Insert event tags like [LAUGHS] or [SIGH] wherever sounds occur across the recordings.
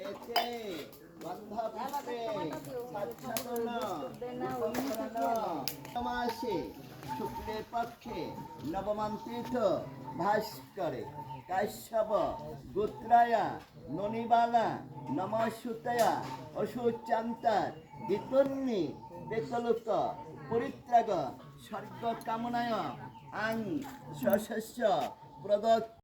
এতে বন্ধপুষ্পে স্বচ্ছতন মাসে শুক্লে পক্ষে নবমান তীর্থ ভাস্করে কাশ্যপ, গোত্রায়া, ননিবালা নমসুতয়া অসুচান্তার গীতন্নি বেতলোক, পরিত্রাগ স্বর্গ কামনায় আং, সশস্য, প্রদত্ত।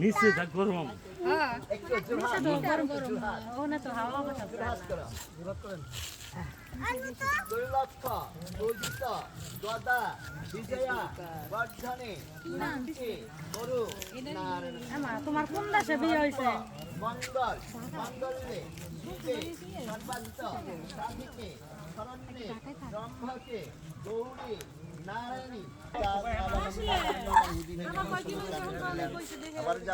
নিচে যা গরম একটু জোরহাত জোরহাত করো দুর্লক্ষ পূজিত গদা বিজয়া বর্ধনে নান্তি তোমার কোন দেশে বিয়ে হয়েছে মঙ্গল মঙ্গলে সুখে সর্বান্ত সাধিকে শরণ্যে ব্রহ্মকে গৌরী নারায়ণী আবার যে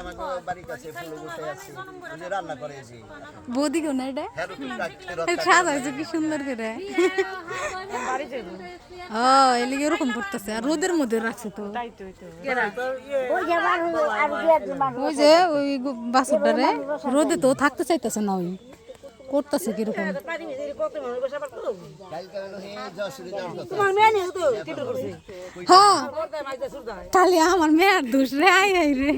বাড়ির কাছে ফুল বসে আছে যে রান্না করেছি বৌদি কেউ না এটা? হ্যাঁ রুটি হয়েছে কি সুন্দর করে ও এলিগে এরকম করতেছে আর রোদের মধ্যে রাখছে তো। ওই যে ওই বাসুরটারে রোদে তো থাকতে চাইতেছে না ওই। করতেছে কীরকম? হ্যাঁ। খালি আমার মেয়ের দোষ রে আই আই রে।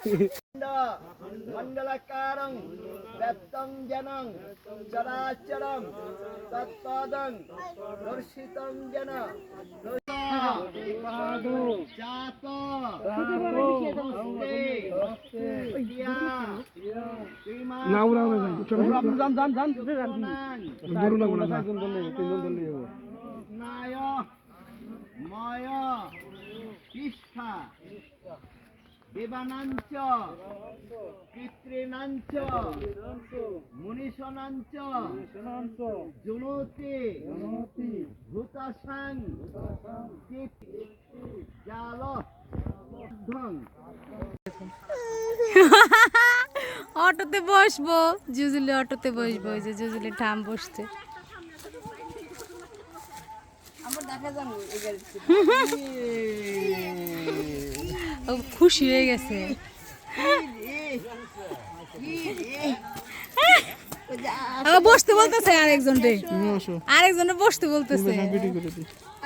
মণ্ডলকারং ব্যক্তং জনং চরাচরং তৎপদং দর্শিতং জন চাপ না উড়া উড়া যান চলো ধরু নায় ময় তিষ্ঠা দেবানাঞ্চ পিতৃনাঞ্চ মুনিষনাঞ্চ জুনতি ভূতাসাং জাল অটোতে বসবো জুজুলি অটোতে বসবো ওই যে জুজুলি ঠাম বসতে [LAUGHS] ও খুশি হয়ে গেছে। বসতে বলতেছে আরেকজন রে আরেকজন বসতে বলতেছে।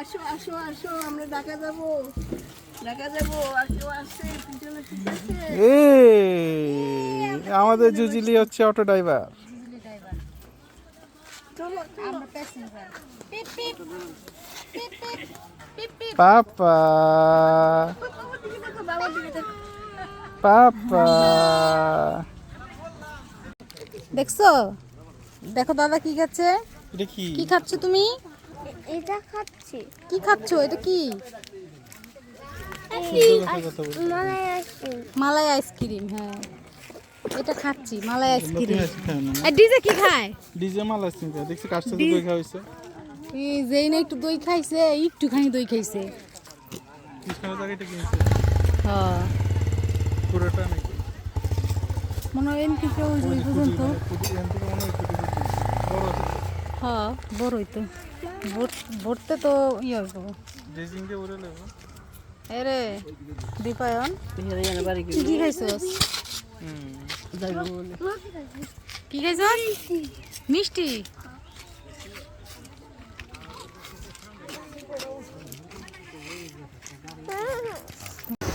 আসো আসো আসো আমরা ঢাকা যাব। ঢাকা যাব আর কেউ আসছে পিছনে। শিখেছে এই আমাদের জুজিলি হচ্ছে অটো ড্রাইভার। আমরা passenger peep peep peep peep peep peep পাপা বাবার দিকে দেখো পাপা দেখছ? দেখো দাদা কি খাচ্ছে? এটা কি? কি খাচ্ছ তুমি? এটা খাচ্ছি। কি খাচ্ছ? এটা কি? মানে মালাই আইসক্রিম। হ্যাঁ। এটা খাচ্ছি মালাই আইসক্রিম। আর ডিজে কি খায়? ডিজে মাল আসছে দেখছি কার সাথে দই খাওয়া এই যেই না একটু দই খাইছে একটুখানি দই খাইছে। হ্যাঁ পুরোটা নাকি মনে হয় এন থেকে ওই ওই পর্যন্ত। মনে হয় বড় হ্যাঁ বড়ই তো। ভরতে তো ইয়ে হইব ড্রেসিং দিয়ে উড়ে নেব। এরে দীপায়ন। কি কি খাইছস কি খাইছস মিষ্টি। জুজুলি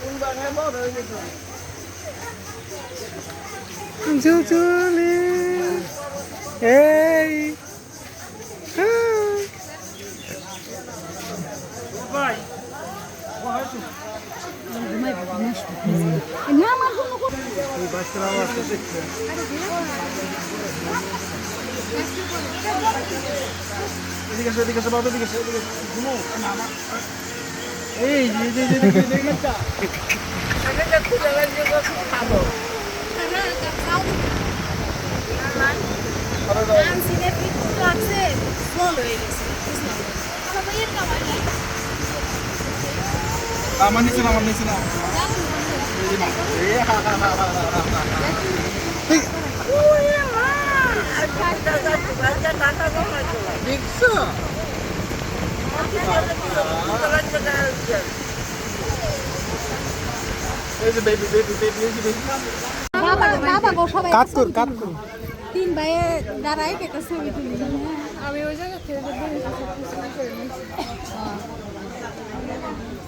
এই না আমার কোনো এই বাচ্চারা আবার আসতে দেখছে এদিকে এসো এদিকে এসো বাবা এদিকে এসো এদিকে এসো। ঘুমো না আমার এই যে যে যে যে দেখলেন আমার নিচে না আমার নিচে বেবি এই যে বেবি বাবা বাবা গো সবাই কাট কর কাট কর। তিন ভাইয়ে দাঁড়াই একটা ছবি তুলি। আমি ওই জায়গা থেকে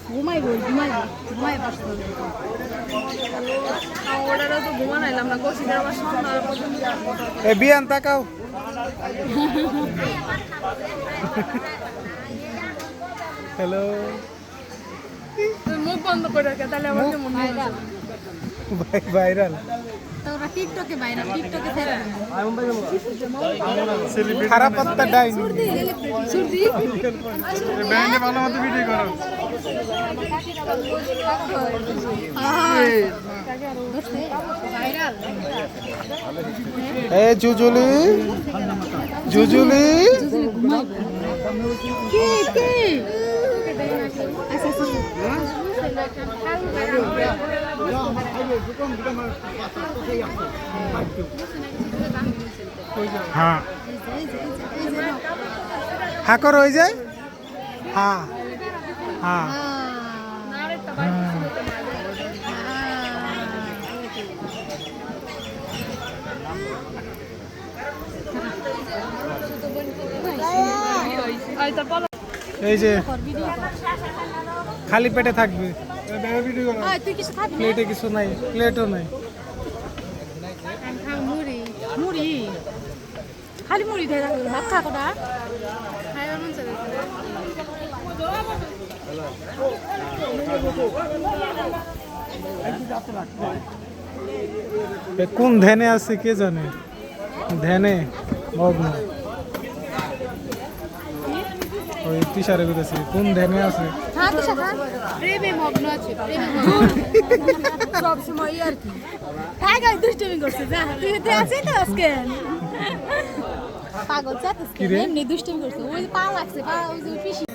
ঘুমাই পারছ ওরা তো ঘুমা নাইলাম না কষিদের আবার সন্ধ্যা পর্যন্ত এ বিয়ান তাকাও। হ্যালো মুখ বন্ধ করে রাখে তাহলে আমার কেমন ভাইরাল ভাইরাল তোরা টিকটকে ভাইরাল টিকটকে খারাপ পাত্তা ডাইনি। সুরদি ব্যান্ডে ভালো মতো ভিডিও করো। এ জুজুলি জুজুলি। কি কি? আচ্ছা আচ্ছা। হ্যাঁ। হ্যাঁ করো ওই যায় হ্যাঁ। হ্যাঁ। এই যে খালি পেটে থাকবে। ওই, তুই কিছু খাবি না? প্লেটে কিছু নাই প্লেটও নাই। খা মুড়ি মুড়ি। খালি মুড়ি ভাত খা কটা। খাইবার মন চাইছে এ কোন ধ্যানে আছে কে জানে? ধ্যানে মগ্ন ওই তিসারে কইতাছে কোন ধ্যানে আছে? খা তো খা প্রেমে মগ্ন আছে প্রেমে সব সময় আর কি। তাই গাই দুষ্টমি করছে যা তুই তো আছিস তো আজকে। পাগল চাতিস কি এমনি দুষ্টমি করছে। ওই পা লাগছে পা ওই যে পিসি